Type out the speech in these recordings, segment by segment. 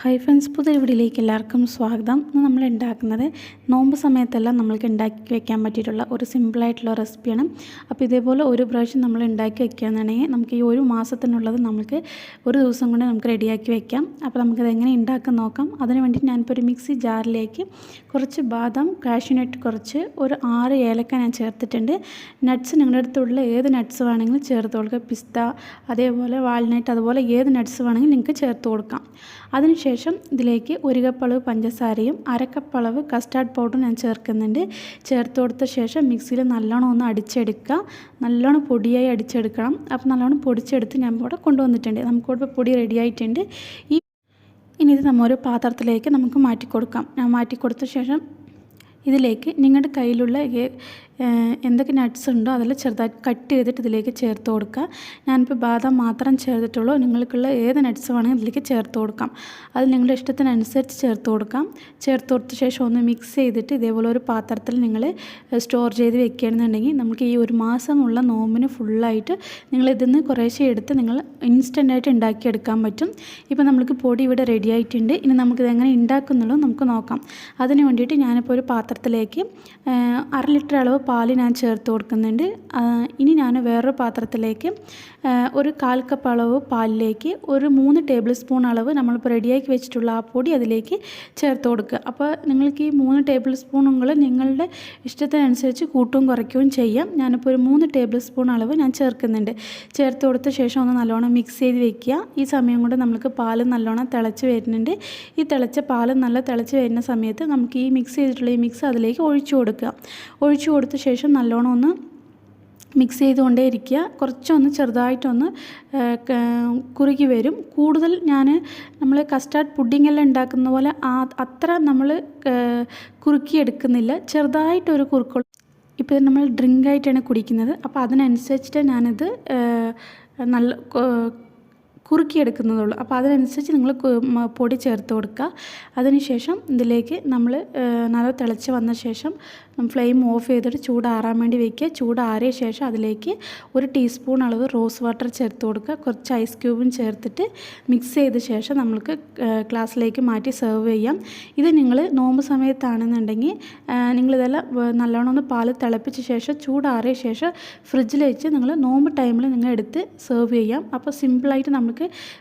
Hi friends പുതിയ വീഡിയോയിലേക്ക് എല്ലാവർക്കും സ്വാഗതം. ഇന്ന് നമ്മൾ ഉണ്ടാക്കുന്നത് നോമ്പ് സമയത്തെല്ലാം നമ്മൾക്ക് ഉണ്ടാക്കി വെക്കാൻ പറ്റിയിട്ടുള്ള ഒരു സിമ്പിളായിട്ടുള്ള റെസിപ്പിയാണ്. അപ്പോൾ ഇതേപോലെ ഒരു പ്രാവശ്യം നമ്മൾ ഉണ്ടാക്കി വെക്കുകയാണെന്നുണ്ടെങ്കിൽ നമുക്ക് ഈ ഒരു മാസത്തിനുള്ളത് നമുക്ക് ഒരു ദിവസം കൊണ്ട് നമുക്ക് റെഡിയാക്കി വെക്കാം. അപ്പോൾ നമുക്കത് എങ്ങനെ ഉണ്ടാക്കാൻ നോക്കാം. അതിന് വേണ്ടി ഞാനിപ്പോൾ ഒരു മിക്സി ജാറിലേക്ക് കുറച്ച് ബാദാം കാഷ്യൂനട്ട് കുറച്ച് ഒരു ആറ് ഏലക്ക ഞാൻ ചേർത്തിട്ടുണ്ട്. നട്ട്സ് നിങ്ങളുടെ അടുത്തുള്ള ഏത് നട്ട്സ് വേണമെങ്കിലും ചേർത്ത് കൊടുക്കുക പിസ്ത അതേപോലെ വാൾനട്ട് അതുപോലെ ഏത് നട്ട്സ് വേണമെങ്കിലും നിങ്ങൾക്ക് ചേർത്ത് കൊടുക്കാം. അതിനുശേഷം ഇതിലേക്ക് ഒരു കപ്പളവ് പഞ്ചസാരയും അരക്കപ്പളവ് കസ്റ്റാർഡ് പൗഡറും ഞാൻ ചേർക്കുന്നുണ്ട്. ചേർത്ത് കൊടുത്ത ശേഷം മിക്സിയിൽ നല്ലോണം ഒന്ന് അടിച്ചെടുക്കുക. നല്ലോണം പൊടിയായി അടിച്ചെടുക്കണം. അപ്പോൾ നല്ലോണം പൊടിച്ചെടുത്ത് ഞാൻ ഇവിടെ കൊണ്ടുവന്നിട്ടുണ്ട്. നമുക്കിവിടെ പൊടി റെഡി ആയിട്ടുണ്ട്. ഈ ഇനി ഇത് നമ്മൾ ഒരു പാത്രത്തിലേക്ക് നമുക്ക് മാറ്റി കൊടുക്കാം ഞാൻ മാറ്റി കൊടുത്ത ശേഷം ഇതിലേക്ക് നിങ്ങളുടെ കയ്യിലുള്ള എന്തൊക്കെ നട്ട്സ് ഉണ്ടോ അതെല്ലാം ചെറുതായിട്ട് കട്ട് ചെയ്തിട്ട് ഇതിലേക്ക് ചേർത്ത് കൊടുക്കുക. ഞാനിപ്പോൾ ബാദാം മാത്രം ചേർത്തിട്ടുള്ളൂ. നിങ്ങൾക്കുള്ള ഏത് നട്ട്സ് വേണമെങ്കിൽ ഇതിലേക്ക് ചേർത്ത് കൊടുക്കാം. അത് നിങ്ങളുടെ ഇഷ്ടത്തിനനുസരിച്ച് ചേർത്ത് കൊടുക്കാം. ചേർത്ത് കൊടുത്ത ശേഷം ഒന്ന് മിക്സ് ചെയ്തിട്ട് ഇതേപോലെ ഒരു പാത്രത്തിൽ നിങ്ങൾ സ്റ്റോർ ചെയ്ത് വെക്കുകയാണെന്നുണ്ടെങ്കിൽ നമുക്ക് ഈ ഒരു മാസമുള്ള നോമ്പിന് ഫുള്ളായിട്ട് നിങ്ങൾ ഇതിൽ നിന്ന് കുറേശ്ശെ എടുത്ത് നിങ്ങൾ ഇൻസ്റ്റന്റായിട്ട് ഉണ്ടാക്കിയെടുക്കാൻ പറ്റും. ഇപ്പോൾ നമുക്ക് പൊടി ഇവിടെ റെഡി ആയിട്ടുണ്ട്. ഇനി നമുക്കിത് എങ്ങനെ ഉണ്ടാക്കുന്നുള്ളൂ നമുക്ക് നോക്കാം. അതിന് വേണ്ടിയിട്ട് ഞാനിപ്പോൾ ഒരു പാത്രത്തിലേക്ക് അര ലിറ്റർ അളവ് പാൽ ഞാൻ ചേർത്ത് കൊടുക്കുന്നുണ്ട്. ഇനി ഞാൻ വേറൊരു പാത്രത്തിലേക്ക് ഒരു കാൽ കപ്പ് അളവ് പാലിലേക്ക് ഒരു മൂന്ന് ടേബിൾ സ്പൂൺ അളവ് നമ്മളിപ്പോൾ റെഡിയാക്കി വെച്ചിട്ടുള്ള ആ പൊടി അതിലേക്ക് ചേർത്ത് കൊടുക്കുക. അപ്പോൾ നിങ്ങൾക്ക് ഈ മൂന്ന് ടേബിൾ സ്പൂണുകൾ നിങ്ങളുടെ ഇഷ്ടത്തിനനുസരിച്ച് കൂട്ടും കുറയ്ക്കുകയും ചെയ്യാം. ഞാനിപ്പോൾ ഒരു മൂന്ന് ടേബിൾ സ്പൂൺ അളവ് ഞാൻ ചേർക്കുന്നുണ്ട്. ചേർത്ത് കൊടുത്ത ശേഷം ഒന്ന് നല്ലോണം മിക്സ് ചെയ്ത് വെക്കുക. ഈ സമയം കൊണ്ട് നമുക്ക് പാൽ നല്ലോണം തിളച്ച് വരുന്നുണ്ട്. ഈ തിളച്ച പാൽ നല്ല തിളച്ച് വരുന്ന സമയത്ത് നമുക്ക് ഈ മിക്സ് ചെയ്തിട്ടുള്ള ഈ മിക്സ് അതിലേക്ക് ഒഴിച്ചു കൊടുക്കുക. ഒഴിച്ചു കൊടുത്ത ശേഷം നല്ലോണം ഒന്ന് മിക്സ് ചെയ്തുകൊണ്ടേ ഇരിക്കുക. കുറച്ചൊന്ന് ചെറുതായിട്ടൊന്ന് കുറുകി വരും. കൂടുതൽ ഞാൻ നമ്മൾ കസ്റ്റാർഡ് പുഡിങ്ങെല്ലാം ഉണ്ടാക്കുന്ന പോലെ അത്ര നമ്മൾ കുറുക്കിയെടുക്കുന്നില്ല. ചെറുതായിട്ടൊരു കുറുക്കുള്ള ഇപ്പോൾ നമ്മൾ ഡ്രിങ്ക് ആയിട്ടാണ് കുടിക്കുന്നത്. അപ്പോൾ അതിനനുസരിച്ചിട്ട് ഞാനിത് നല്ല കുറുക്കിയെടുക്കുന്നതുള്ളൂ. അപ്പോൾ അതിനനുസരിച്ച് നിങ്ങൾ പൊടി ചേർത്ത് കൊടുക്കുക. അതിനുശേഷം ഇതിലേക്ക് നമ്മൾ നല്ല തിളച്ച് വന്ന ശേഷം ഫ്ലെയിം ഓഫ് ചെയ്തിട്ട് ചൂടാറാൻ വേണ്ടി വയ്ക്കുക ചൂടാറിയ ശേഷം അതിലേക്ക് ഒരു ടീസ്പൂൺ അളവ് റോസ് വാട്ടർ ചേർത്ത് കൊടുക്കുക. കുറച്ച് ഐസ് ക്യൂബും ചേർത്തിട്ട് മിക്സ് ചെയ്ത ശേഷം നമ്മൾക്ക് ക്ലാസ്സിലേക്ക് മാറ്റി സെർവ് ചെയ്യാം. ഇത് നിങ്ങൾ നോമ്പ് സമയത്താണെന്നുണ്ടെങ്കിൽ നിങ്ങളിതെല്ലാം നല്ലോണം ഒന്ന് പാൽ തിളപ്പിച്ച ശേഷം ചൂടാറിയ ശേഷം ഫ്രിഡ്ജിൽ വെച്ച് നിങ്ങൾ നോമ്പ് ടൈമിൽ നിങ്ങൾ എടുത്ത് സെർവ് ചെയ്യാം. അപ്പോൾ സിമ്പിളായിട്ട് നമുക്ക്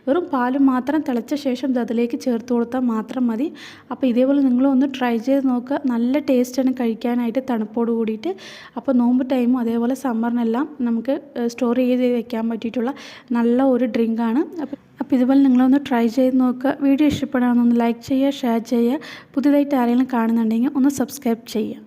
വെറും പാൽ മാത്രം തിളച്ച ശേഷം ഇത് അതിലേക്ക് ചേർത്ത് കൊടുത്താൽ മാത്രം മതി. അപ്പോൾ ഇതേപോലെ നിങ്ങളൊന്ന് ട്രൈ ചെയ്ത് നോക്കുക. നല്ല ടേസ്റ്റാണ് കഴിക്കാനായിട്ട് തണുപ്പോട് കൂടിയിട്ട്. അപ്പോൾ നോമ്പ് ടൈമും അതേപോലെ സമ്മറിനെല്ലാം നമുക്ക് സ്റ്റോർ ചെയ്ത് വെക്കാൻ പറ്റിയിട്ടുള്ള നല്ല ഒരു ഡ്രിങ്കാണ് അപ്പോൾ അപ്പോൾ ഇതുപോലെ നിങ്ങളൊന്ന് ട്രൈ ചെയ്ത് നോക്കുക. വീഡിയോ ഇഷ്ടപ്പെടാമെന്നൊന്ന് ലൈക്ക് ചെയ്യുക ഷെയർ ചെയ്യുക. പുതിയതായിട്ട് ആരെങ്കിലും കാണുന്നുണ്ടെങ്കിൽ ഒന്ന് സബ്സ്ക്രൈബ് ചെയ്യുക.